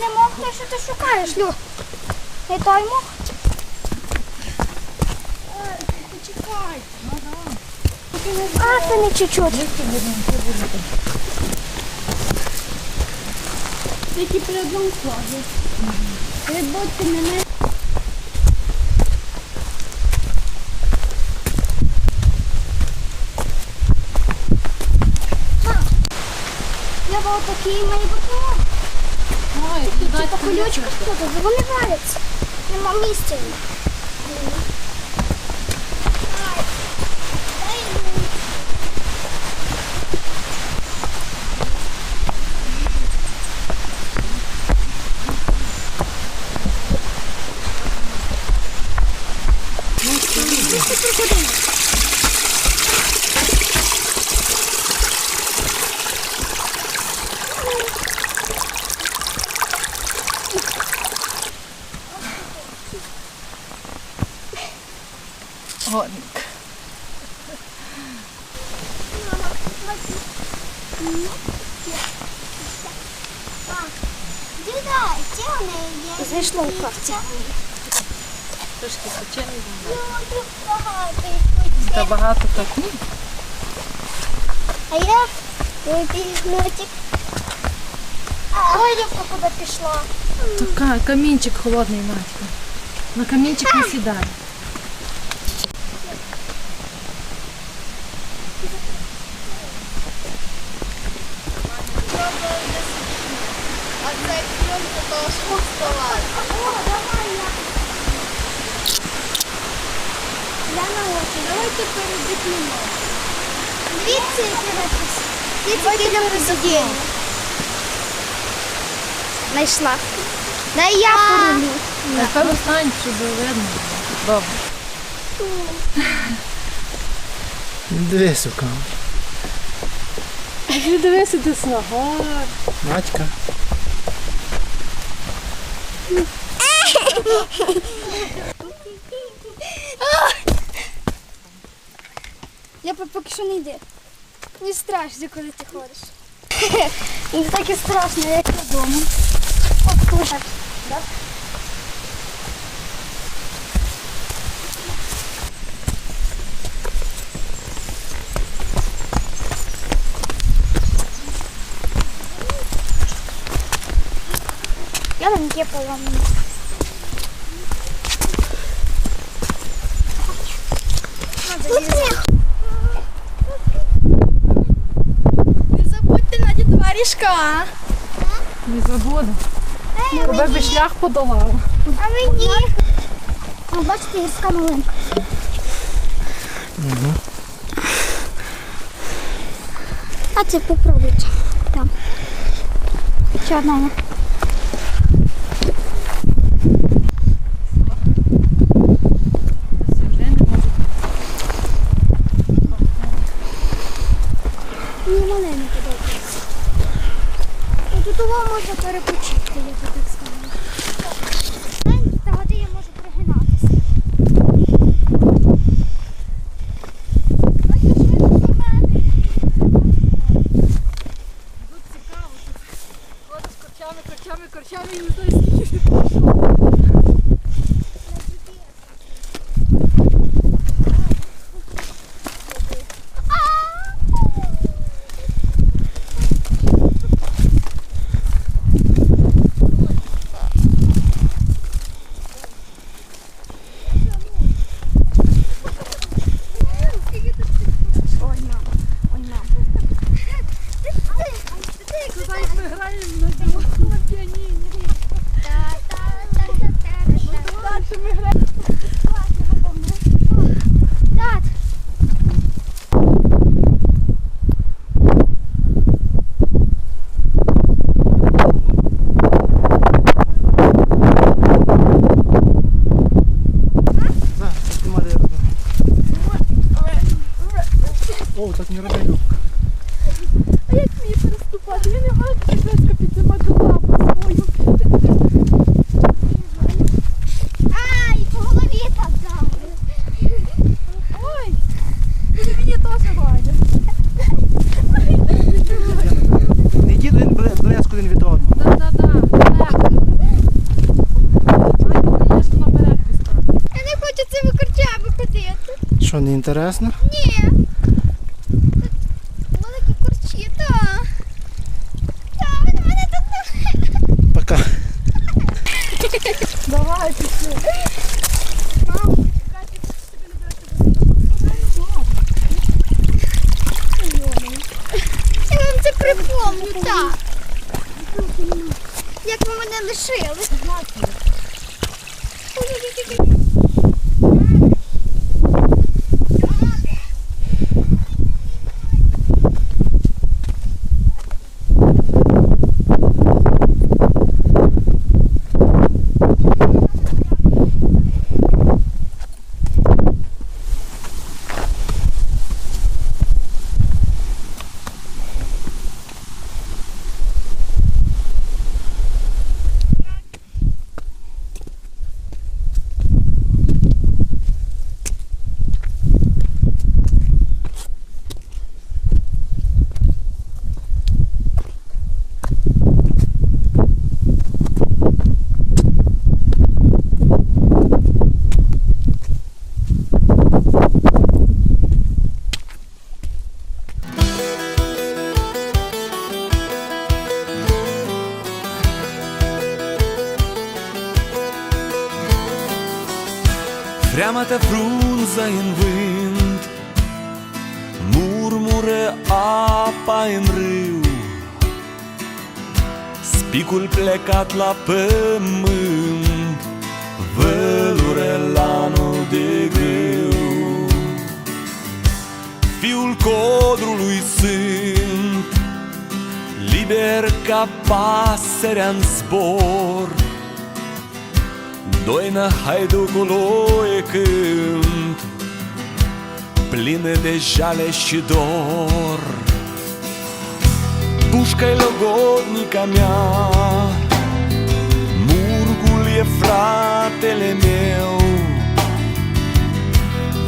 не мог, то що ти шукаєш, Лю? Не той мог? Почекай. А, це не чуть-чуть. Тільки при одному складі. Прибудьте мене. Я був такий має бути. Тут, вони валяться. Нема місця. Годник. Діда, де вони є? Знайшла у карті. Трошки печений. Ну, тут багато їх Та тут. багато так. Ні. А я випільнутик. А Олівка куди пішла? Така, камінчик холодний, Надька. На камінчик не сідай. А пленка того що вставати. О, давай я. Я на очі. Давайте передихнемо. Дивіться, яке напис. Дивіться, написання. Знайшла. Дай я порулю. Тепер остань, щоб видно. Добре. Дивись у камеру. Дивися, ти снага. Матька. Я поки що не йди. Не страшно, коли ти ходиш. Не так і страшно, як вдома. От тут. Я там є поламаний. Не забудьте на дітварішка. Не забуду. Тебе би шлях подолав. А мені. О, бачите, гірська малинка. А це попробуйте. Там. Ще одна Ну, можна перепочити, я так сказала. Ми граємо на піаніні. Інтересно. Freamătă frunză în vânt. Murmură apa în râu. Spicul plecat la pământ Vălure lanul de grâu. Fiul codrului sunt Liber ca pasărea în zbor Doină haiducului cânt Plină de jale și dor. Pușca-i logodnica mea Murgul e fratele meu.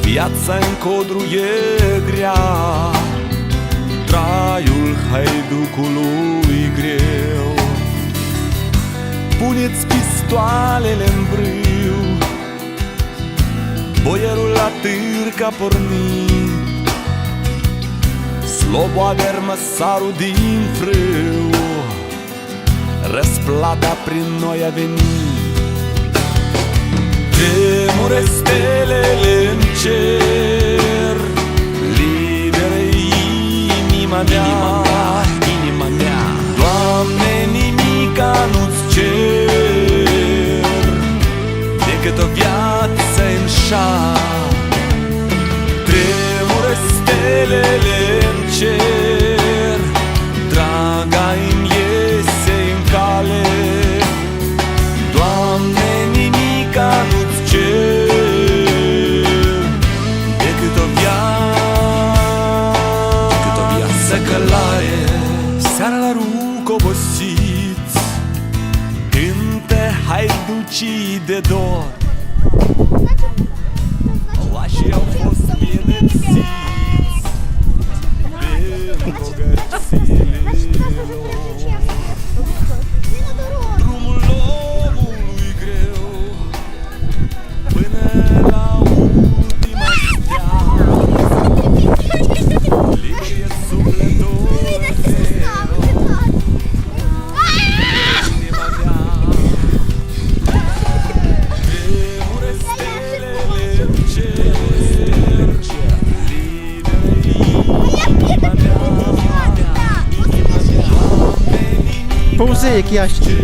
Viața în codru e grea Traiul haiducului greu. Puneți pistoalele în brâu. Boierul la târg a pornit Sloboader măsarul din frâu. Răsplata prin noi a venit. Tremure stelele în cer viață în șar Tremură stelele în cer Draga îmi iese în cale. Doamne, nimica nu-ți cer Decât o viață Decât o viață călare. Seara la rug obosiți Cântă haiducii de dor she almost made Повзи, як ящик.